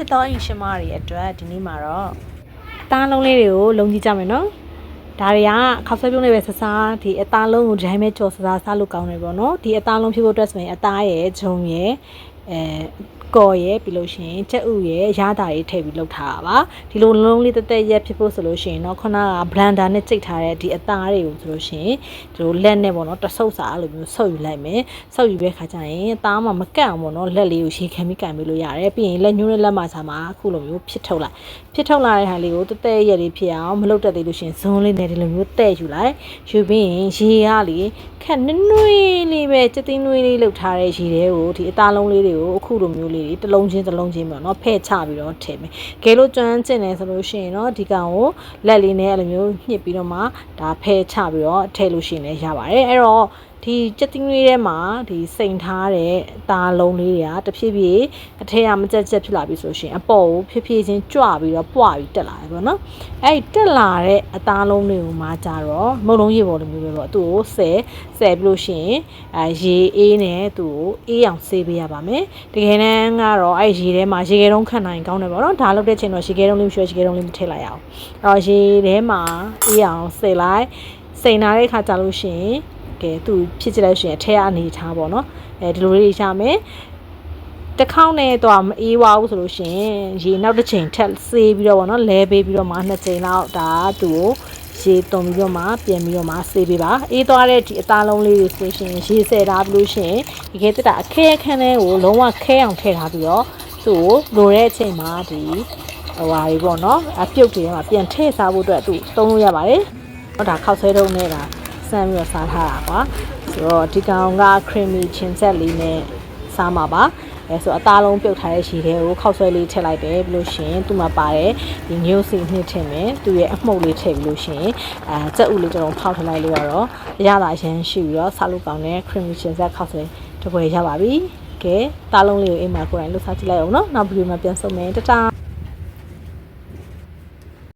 ချစ်တော်အိမ်ရှင်မတွေအတွက်ဒီနေ့မှာတော့အသားလုံးလေးတွေကိုလုံကြည့်ကြမယ်နော်ဒါတွေကခောက်ဆွဲပြုံးလေးပဲဆဆာဒီအသားလုံးကိုဒီတိုင်းပဲကြော်ဆဆာစားလို့ကောင်းတယ်ပေါ့နော်ဒီအသားလုံးဖြစ်ဖို့အတွက်ဆိုရင်အသားရဲ့ဂျုံရဲ့ အဲကော်ရဲ့ပြီးလို့ရှိရင်ချက်ဥရဲ့ရတာတွေထည့်ပြီးလုပ်ထားတာပါဒီလိုလုံးလေးတက်တက်ရက်ဖြစ်ဖို့ဆိုလို့ရှိရင်တော့ခုနက blender နဲ့ကြိတ်ထားတဲ့ဒီအသားတွေကိုဆိုလို့ရှိရင်ဒီလိုလက်နဲ့ပေါ့နော်တဆုပ်စာအဲ့လိုမျိုးဆုပ်ယူလိုက်မယ်ဆုပ်ယူတဲ့ခါကျရင်အသားမှမကန့်အောင်ပေါ့နော်လက်လေးကိုရေခံပြီးကန်ပေးလို့ရတယ်ပြီးရင်လက်ညှိုးနဲ့လက်မဆာမှာအခုလိုမျိုးဖြစ်ထုတ်လိုက်ဖြစ်ထုတ်လာတဲ့ဟာလေးကိုတက်တက်ရက်လေးဖြစ်အောင်မလုပ်တတ်သေးလို့ရှိရင်ဇွန်းလေးနဲ့ဒီလိုမျိုးတဲ့ယူလိုက်ယူပြီးရင်ရေရလေခက်နွနွေးလေးပဲစက်သိန်းနွေးလေးလောက်ထားတဲ့ရေတွေကိုဒီအသားလုံးလေးတွေကိုအခုလိုမျိုးလေးတွေတစ်လုံးချင်းတစ်လုံးချင်းပေါ့နော်ဖဲ့ချပြီးတော့ထည့်မယ်ကဲလို့ကျွမ်းကျင်တယ်ဆိုလို့ရှိရင်တော့ဒီကောင်ကိုလက်လေးနဲ့အဲ့လိုမျိုးညှစ်ပြီးတော့မှဒါဖဲ့ချပြီးတော့ထည့်လို့ရှိရင်လည်းရပါတယ်အဲ့တော့ ဒီစက်သိန်းနွေးထဲမှာဒီစိန်ထားတဲ့အသားလုံးလေးတွေကတဖြည်းဖြည်းအထက်ကမကြက်ကြက်ဖြစ်လာပြီဆိုရှင်အပေါ်ကိုဖြည်းဖြည်းချင်းကြွပြီးတော့ပွားပြီးတက်လာတယ်ပေါ့နော်အဲ့ဒီတက်လာတဲ့အသားလုံးတွေကိုမှကြတော့မုံလုံးရေပေါ်လိုမျိုးပဲပေါ့သူ့ကိုဆယ်ဆယ်ပြီးလို့ရှိရင်အဲရေအေးနဲ့သူ့ကိုအေးအောင်ဆေးပေးရပါမယ်တကယ်တမ်းကတော့အဲ့ရေထဲမှာရေခဲတုံးခန့်နိုင်ကောင်းတယ်ပေါ့နော်ဒါလုပ်တဲ့ချိန်တော့ရေခဲတုံးလေးမရှိရေခဲတုံးလေးမထည့်လိုက်ရအောင်အဲ့တော့ရေထဲမှာအေးအောင်ဆယ်လိုက်စိန်နာတဲ့ခါကြလို့ရှိရင် ကဲသူဖြစ်ကြည့်လိုက်ရှင်အထက်အနေထားပေါ့နော်အဲဒီလိုလေးရမယ်တစ်ခေါက်နဲ့တော့မအေးပါဘူးဆိုလို့ရှင်ရေနောက်တစ်ချိန်ထက်ဆေးပြီးတော့ဗောနော်လဲပေးပြီးတော့မှနှစ်ချိန်လောက်ဒါသူ့ကိုရေတုံပြီးတော့မှပြန်ပြီးတော့မှဆေးပေးပါအေးသွားတဲ့ဒီအသားလုံးလေးတွေဆိုရှင်ရေဆယ်ထားပြီးလို့ရှင်ဒီခဲတက်တာအခဲခန်းလေးကိုလုံးဝခဲအောင်ထည့်ထားပြီးတော့သူ့ကိုလိုတဲ့အချိန်မှာဒီဟိုဟာကြီးပေါ့နော်အပြုတ်တွေထဲမှာပြန်ထည့်စားဖို့အတွက်သူသုံးလို့ရပါတယ်ဟောဒါခောက်ဆွဲတုံးနေတာ ဆမ်းပြီးတော့စားထားတာကွာဆိုတော့ဒီကောင်က creamy ချင်းဆက်လေးနဲ့စားမှာပါအဲဆိုအသားလုံးပြုတ်ထားတဲ့ရှည်တွေကိုခောက်ဆွဲလေးထည့်လိုက်တယ်ပြီးလို့ရှရင်သူ့မှာပါတယ်ဒီညို့စီနှစ်ထည့်မယ်သူ့ရဲ့အမှုတ်လေးထည့်ပြီးလို့ရှရင်အဲစက်ဥလေးတစ်လုံးဖောက်ထည့်လိုက်လို့ရတော့အရသာရမ်းရှိပြီးတော့စားလို့ကောင်းတဲ့ creamy ချင်းဆက်ခောက်ဆွဲတစ်ပွဲရပါပြီကဲသားလုံးလေးကိုအိမ်မှာကိုယ်တိုင်လှူစားကြည့်လိုက်အောင်နော်နောက်ဗီဒီယိုမှာပြန်ဆုံမယ်တတား